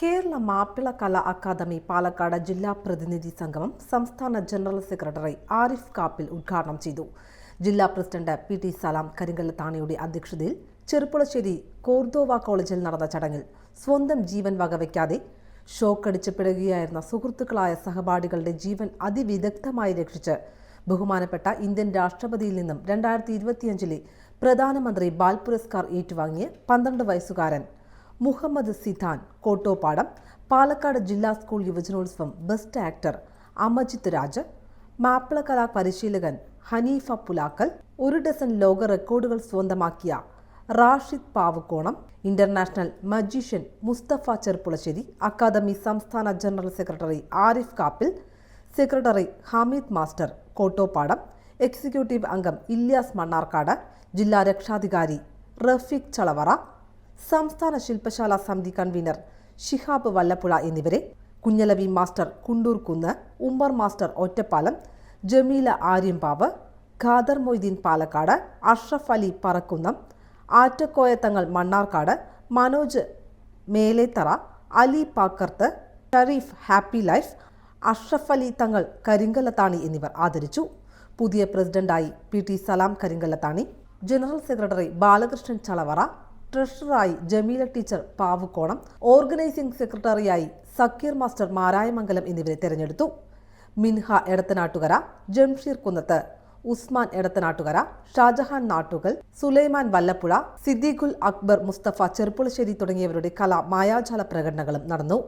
കേരള മാപ്പിള കലാ academy Palakkad ജില്ലാ പ്രതിനിധി സംഗമം സംസ്ഥാന ജനറൽ സെക്രട്ടറി ആരിഫ് കാപ്പിൽ ഉദ്ഘാടനം ചെയ്തു. ജില്ലാ പ്രസിഡന്റ് പി ടി സലാം കരിങ്കല്ലത്താണിയുടെ അധ്യക്ഷതയിൽ ചെറുപ്പുളശ്ശേരി കോർദോവ കോളേജിൽ നടന്ന ചടങ്ങിൽ സ്വന്തം ജീവൻ വകവയ്ക്കാതെ ഷോക്കടിച്ച് പിടയുകയായിരുന്ന സുഹൃത്തുക്കളായ സഹപാഠികളുടെ ജീവൻ അതിവിദഗ്ധമായി രക്ഷിച്ച് ബഹുമാനപ്പെട്ട ഇന്ത്യൻ രാഷ്ട്രപതിയിൽ നിന്നും രണ്ടായിരത്തി ഇരുപത്തിയഞ്ചിലെ പ്രധാനമന്ത്രി ബാൽ പുരസ്കാർ ഏറ്റുവാങ്ങിയ പന്ത്രണ്ട് വയസ്സുകാരൻ മുഹമ്മദ് സിദ്ധാൻ കോട്ടോപ്പാടം പാലക്കാട് ജില്ലാ സ്കൂൾ യുവജനോത്സവം ബെസ്റ്റ് ആക്ടർ അമജിത് രാജ് മാപ്പിള കലാ പരിശീലകൻ ഹനീഫ പുലാക്കൽ ഒരു ഡസൻ ലോക റെക്കോർഡുകൾ സ്വന്തമാക്കിയ Rashid Pavakkonam international magician Mustafa Cherpulassery academy സംസ്ഥാന general secretary Arif Kappil secretary Hameed master Kottopadam executive അംഗം ഇല്യാസ് മണ്ണാർക്കാട് ജില്ലാ രക്ഷാധികാരി റഫീഖ് ചളവറ സംസ്ഥാന ശില്പശാല സമിതി കൺവീനർ ഷിഹാബ് വല്ലപ്പുഴ എന്നിവരെ Kunhalavi master Kundoor Kunnu Ummer master Ottapalam Jameela Aryambavu Khader Moideen Palakkad Ashraf Ali Parakkunnam Attakoyathangal Mannarkkad Manoj Melethara Ali Pakkarth Shareef happy life Ashraf Ali Thangal Karinkallathani എന്നിവർ ആദരിച്ചു. പുതിയ പ്രസിഡന്റായി P T Salam Karinkallathani general secretary Balakrishnan Chalavara ട്രഷററായി Jameela teacher Pavukkonam organising സെക്രട്ടറിയായി Zakir master Marayamangalam എന്നിവരെ തെരഞ്ഞെടുത്തു. മിൻഹ എടത്തനാട്ടുകര ജംഷീർ കുന്നത്ത് ഉസ്മാൻ എടത്തനാട്ടുകര ഷാജഹാൻ നാട്ടുകൽ സുലൈമാൻ വല്ലപ്പുഴ സിദ്ദീഖുൽ അക്ബർ മുസ്തഫ ചെറുപ്പുളശ്ശേരി തുടങ്ങിയവരുടെ കലാ മായാജാല പ്രകടനങ്ങളും നടന്നു.